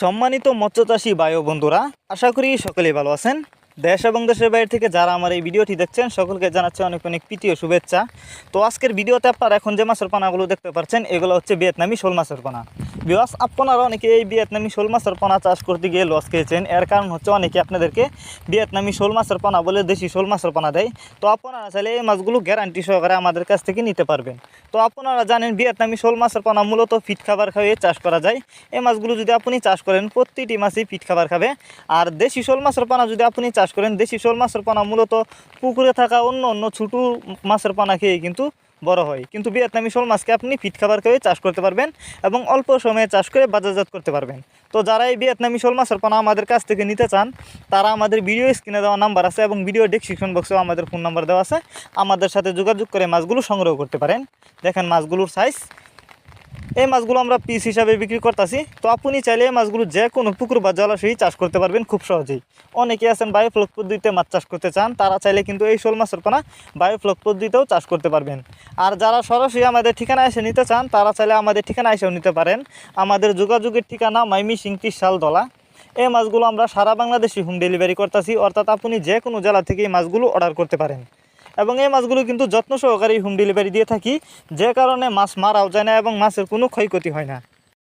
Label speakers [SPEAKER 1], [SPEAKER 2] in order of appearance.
[SPEAKER 1] সম্মানিত মৎস্যচাষী বায়ু বন্ধুরা, আশা করি সকলেই ভালো আছেন। দেশ এবং দেশের বাইরে থেকে যারা আমার এই ভিডিওটি দেখছেন, সকলকে জানাচ্ছে অনেক অনেক প্রীতীয় শুভেচ্ছা। তো আজকের ভিডিওতে আপনারা এখন যে মাছের পানাগুলো দেখতে পাচ্ছেন, এগুলো হচ্ছে ভিয়েতনামি শোল মাছের পানা। বিবাস আপনারা অনেকে এই ভিয়েতনামি শোল মাছের পানা চাষ করতে গিয়ে লস খেয়েছেন। এর কারণ হচ্ছে অনেকে আপনাদেরকে ভিয়েতনামি শোল মাছের পানা বলে দেশি শোল মাছের পানা দেয়। তো আপনারা চাইলে এই মাছগুলো গ্যারান্টি সহকারে আমাদের কাছ থেকে নিতে পারবেন। তো আপনারা জানেন ভিয়েতনামি শোল মাছের পানা মূলত ফিট খাবার খাইয়ে চাষ করা যায়। এই মাছগুলো যদি আপনি চাষ করেন, প্রতিটি মাছই ফিট খাবার খাবে। আর দেশি শোল মাছের পানা যদি আপনি চাষ করেন, দেশি শোল মাছের পানা মূলত পুকুরে থাকা অন্য অন্য ছোটো মাছের পানা খেয়ে কিন্তু বড় হয়। কিন্তু ভিয়েতনামি শোল মাছকে আপনি ফিট খাবার খেয়ে চাষ করতে পারবেন এবং অল্প সময়ে চাষ করে বাজারজাত করতে পারবেন। তো যারা এই ভিয়েতনামি শোল মাছের পানা আমাদের কাছ থেকে নিতে চান, তারা আমাদের ভিডিও স্ক্রিনে দেওয়া নাম্বার আছে এবং ভিডিও ডিসক্রিপশন বক্সেও আমাদের ফোন নাম্বার দেওয়া আছে। আমাদের সাথে যোগাযোগ করে মাছগুলো সংগ্রহ করতে পারেন। দেখেন মাছগুলোর সাইজ এই মাছগুলো আমরা পিস হিসাবে বিক্রি করতেছি। তো আপনি চাইলে এই মাছগুলো যে কোনো পুকুর বা জলাশয়ে চাষ করতে পারবেন খুব সহজেই। অনেকে আছেন বায়োফ্লক পদ্ধতিতে মাছ চাষ করতে চান, তারা চাইলে কিন্তু এই শোল মাছের পোনা বায়োফ্লক পদ্ধতিতেও চাষ করতে পারবেন। আর যারা সরাসরি আমাদের ঠিকানা এসে নিতে চান, তারা চাইলে আমাদের ঠিকানা এসেও নিতে পারেন। আমাদের যোগাযোগের ঠিকানা মাইমি সিংটি শালদলা। এই মাছগুলো আমরা সারা বাংলাদেশে হোম ডেলিভারি করতেছি, অর্থাৎ আপনি যে কোনো জেলা থেকে এই মাছগুলো অর্ডার করতে পারেন। এবং এই মাছগুলো কিন্তু যত্ন সহকারে হোম ডেলিভারি দিয়ে থাকি। যে কারণে মাছ মারাও যায় না এবং মাছের কোনো ক্ষয়ক্ষতি হয় না।